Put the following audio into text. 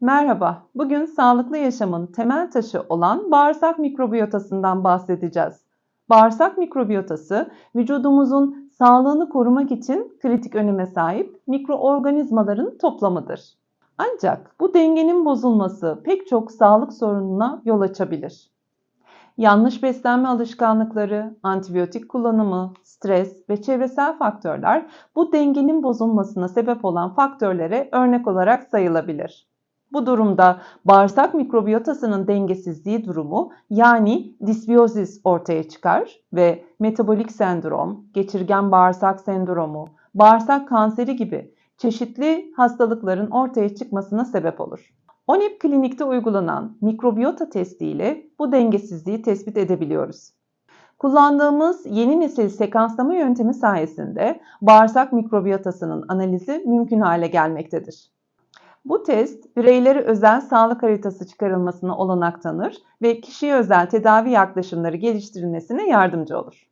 Merhaba, bugün sağlıklı yaşamın temel taşı olan bağırsak mikrobiyotasından bahsedeceğiz. Bağırsak mikrobiyotası, vücudumuzun sağlığını korumak için kritik öneme sahip mikroorganizmaların toplamıdır. Ancak bu dengenin bozulması pek çok sağlık sorununa yol açabilir. Yanlış beslenme alışkanlıkları, antibiyotik kullanımı, stres ve çevresel faktörler bu dengenin bozulmasına sebep olan faktörlere örnek olarak sayılabilir. Bu durumda bağırsak mikrobiyotasının dengesizliği durumu yani disbiyozis ortaya çıkar ve metabolik sendrom, geçirgen bağırsak sendromu, bağırsak kanseri gibi çeşitli hastalıkların ortaya çıkmasına sebep olur. ONEP klinikte uygulanan mikrobiyota testi ile bu dengesizliği tespit edebiliyoruz. Kullandığımız yeni nesil sekanslama yöntemi sayesinde bağırsak mikrobiyotasının analizi mümkün hale gelmektedir. Bu test bireylere özel sağlık haritası çıkarılmasına olanak tanır ve kişiye özel tedavi yaklaşımları geliştirilmesine yardımcı olur.